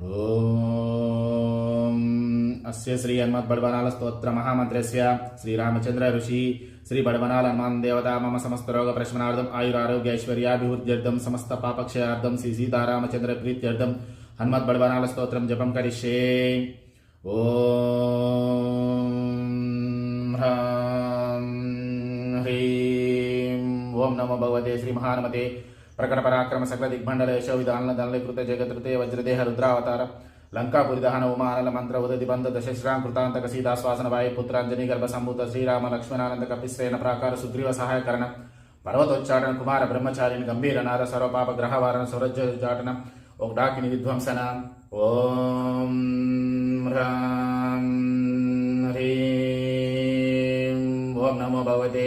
ఓం. అస్య శ్రీ హనుమద్బడవనాల స్తోత్ర మహామంత్రస్య శ్రీరామచంద్ర ఋషి శ్రీ బడవనాల హనుమాన్ దేవత మమ సమస్త రోగ ప్రశ్మనార్థం ఆయురారోగ్యైశ్వర్యాభివృద్ధ్యర్థం సమస్త పాపక్షయార్థం శ్రీ సీతారామచంద్ర ప్రీత్యర్థం హనుమద్ బడవనాల స్తోత్రం జపం కరిష్యే. ఓం హ్రీం. ఓం నమో భగవతే శ్రీ మహానమతే ప్రకట పరాక్రమ సకల దిగ్మండల యశో విధాన దండలీకృత జగతృతే వజ్రదేహ రుద్రావతార లంకాపురి దహన ఉమానల మంత్ర ఉదతి బంధ దశశ్రాం కృతాంతక సీతాశ్వాసన వాయు పుత్రాంజని గర్భ సంభూత శ్రీరామ లక్ష్మణానంద కపిశ్రేణ ప్రాకార సుగ్రీవ సహాయకరణ పర్వతోచ్చాటన కుమార బ్రహ్మచారిని గంభీర నార సర్వపాప గ్రహవారణ స్వరజ్యోచాటన ఒక డాకిని విధ్వంసన ఓం హ్రాం హ్రీం ఓం నమో భగవతే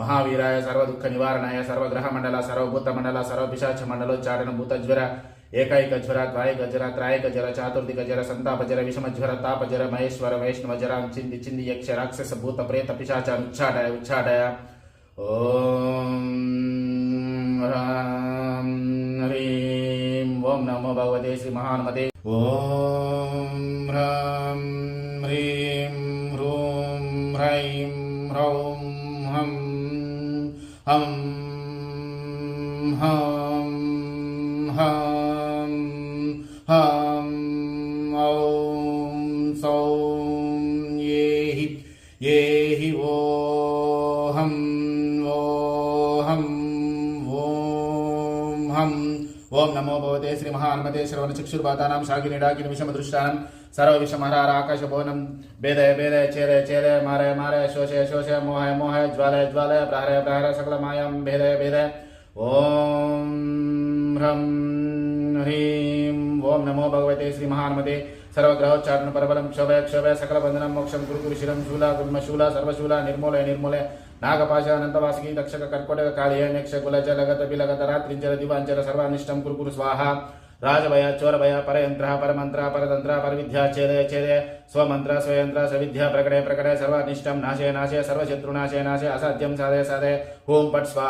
महावीराय सर्व दुख निवारणाय सर्व ग्रह मंडल सर्व भूत मंडल सर्व पिशाच मंडल चारण भूत ज्वर एकाईक ज्वर त्रायक ज्वर त्रायक ज्वर चातुर्दिक ज्वर संताप ज्वर विषम ज्वर ताप ज्वर महेश्वर, वैष्णव ज्वर चिंदि चिंदि यक्ष, राक्षस, भूत, प्रेत, पिशाच उच्छाटय उच्छाटय ओम ओं नमो भगवते श्री महानमते ओम ह्रीं, ह्रूं, ह्रैं, ह्रौं हम hum hum hum hum om som yehi yehi wo hum wo hum wo hum ओम नमो भवते श्री महानमते श्रवण विषम शाकिनीडाकि निमिषमदृष्टानं सर्वविषमहरार आकाशभवनं भेदय भेदय चेदय चेरय मारय मारय शोषय शोषय मोहय मोहय ज्वालय ज्वालय प्रहरय प्रहरय सकलमायां भेदय भेदय। ओम ह्रम ఓం నమో భగవతే శ్రీ మహాన్మతే. సర్వగ్రహోచ్చారణ పరబలం క్షోభయ క్షోభయ సకల బంధనం మోక్షం గురు గురు శిరం శూల గుర్మ శూల సర్వశూల నిర్మూలయ నిర్మూలయ. నాగపాశ అనంతవాసికి దక్షక కర్కోటక కాళీయ యక్ష కులజ లగత బిలగత రాత్రించర దివాంచర సర్వానిష్టం కురు కురు స్వాహ. రాజభయ చోరభయ పరయంత్ర పరమంత్ర పరతంత్ర పరవిద్యా ఛేదయ ఛేదయ స్వమంత్ర స్వయంత్ర సవిద్య ప్రకటయ ప్రకటయ సర్వానిష్టం నాశయ నాశయ సర్వశత్రునాశయ నాశయ అసాధ్యం సాధయ సాధయ. ఓం పట్ స్వాహ